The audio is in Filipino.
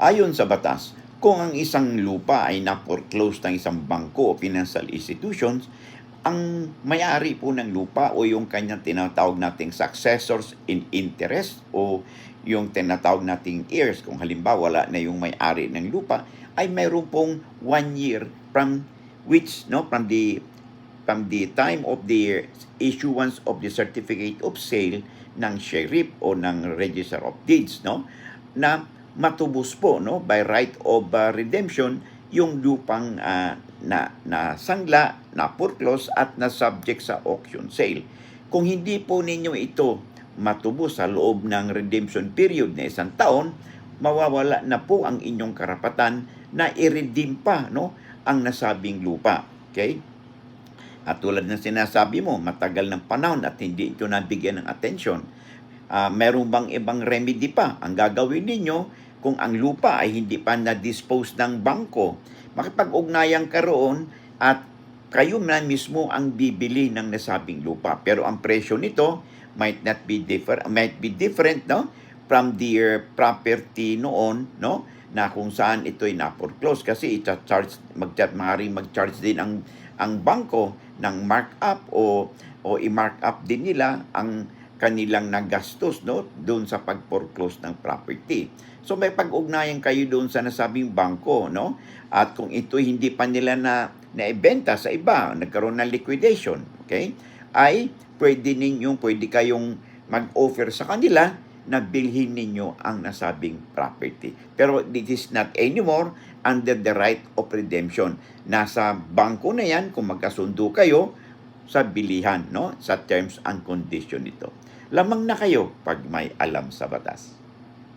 Ayon sa batas, kung ang isang lupa ay na-foreclose ng isang bangko o financial institutions, ang may-ari po ng lupa o yung kanyang tinatawag nating successors in interest o yung tinatawag nating heirs, kung halimbawa wala na yung may-ari ng lupa, ay mayroon pong one year from which, no, from the from the time of the issuance of the certificate of sale ng sheriff o ng register of deeds no na matubos po no? By right of uh, redemption yung lupang uh, na na sangla na foreclose at na subject sa auction sale. Kung hindi po ninyo ito matubos sa loob ng redemption period na isang taon mawawala na po ang inyong karapatan na i-redeem pa no? Ang nasabing lupa okay? At tulad ng sinasabi mo, matagal ng panahon at hindi ito nabigyan ng atensyon. Uh, meron bang ibang remedy pa? Ang gagawin ninyo kung ang lupa ay hindi pa na-dispose ng bangko, makipag-ugnayan ka roon at kayo na mismo ang bibili ng nasabing lupa. Pero ang presyo nito might not be different, might be different, no? From their property noon, no? Na kung saan ito ay na-foreclose kasi ita-charge, mag maaaring mag-charge din ang ang bangko ng markup o o i-markup din nila ang kanilang nagastos no doon sa pag-foreclose ng property. So may pag-ugnayan kayo doon sa nasabing bangko no at kung ito hindi pa nila na naibenta sa iba, nagkaroon ng liquidation, okay? Ay pwede ninyong pwede kayong mag-offer sa kanila na bilhin ninyo ang nasabing property. Pero this is not anymore under the right of redemption. Nasa bangko na yan kung magkasundo kayo sa bilihan, no? Sa terms and condition nito. Lamang na kayo pag may alam sa batas.